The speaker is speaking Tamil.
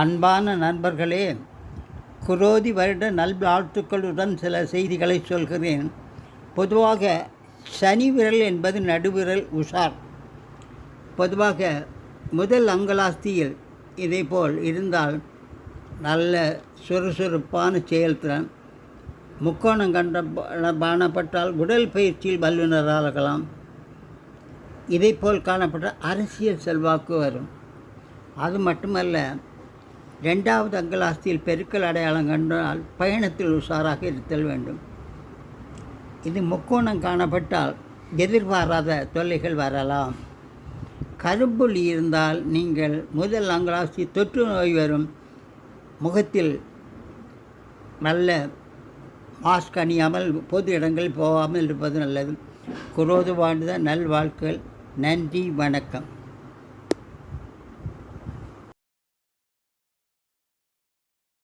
அன்பான நண்பர்களே குரோதி வருட நல்வாழ்த்துக்களுடன் சில செய்திகளை சொல்கிறேன். பொதுவாக சனி விரல் என்பது நடுவிரல் உஷார். பொதுவாக முதல் அங்கலாஸ்தியில் இதேபோல் இருந்தால் நல்ல சுறுசுறுப்பான செயல்திறன் முக்கோணம் கண்ட காணப்பட்டால் உடல் பயிற்சியில் வல்லுநராகலாம் இதைப்போல் காணப்பட்ட அரசியல் செல்வாக்கு வரும். அது மட்டுமல்ல ரெண்டாவது அங்கலாஸ்தியில் பெருக்கல் அடையாளம் கண்டால் பயணத்தில் உஷாராக இருத்தல் வேண்டும். இது முக்கோணம் காணப்பட்டால் எதிர்பாராத தொல்லைகள் வரலாம். கரும்புள்ளி இருந்தால் நீங்கள் முதல் அங்கலாஸ்தி தொற்று நோய் வரும். முகத்தில் நல்ல மாஸ்க் அணியாமல் பொது இடங்களில் போகாமல் இருப்பது நல்லது. குரோது வாழ்ந்த நல்வாழ்க்கைகள் நன்றி வணக்கம்.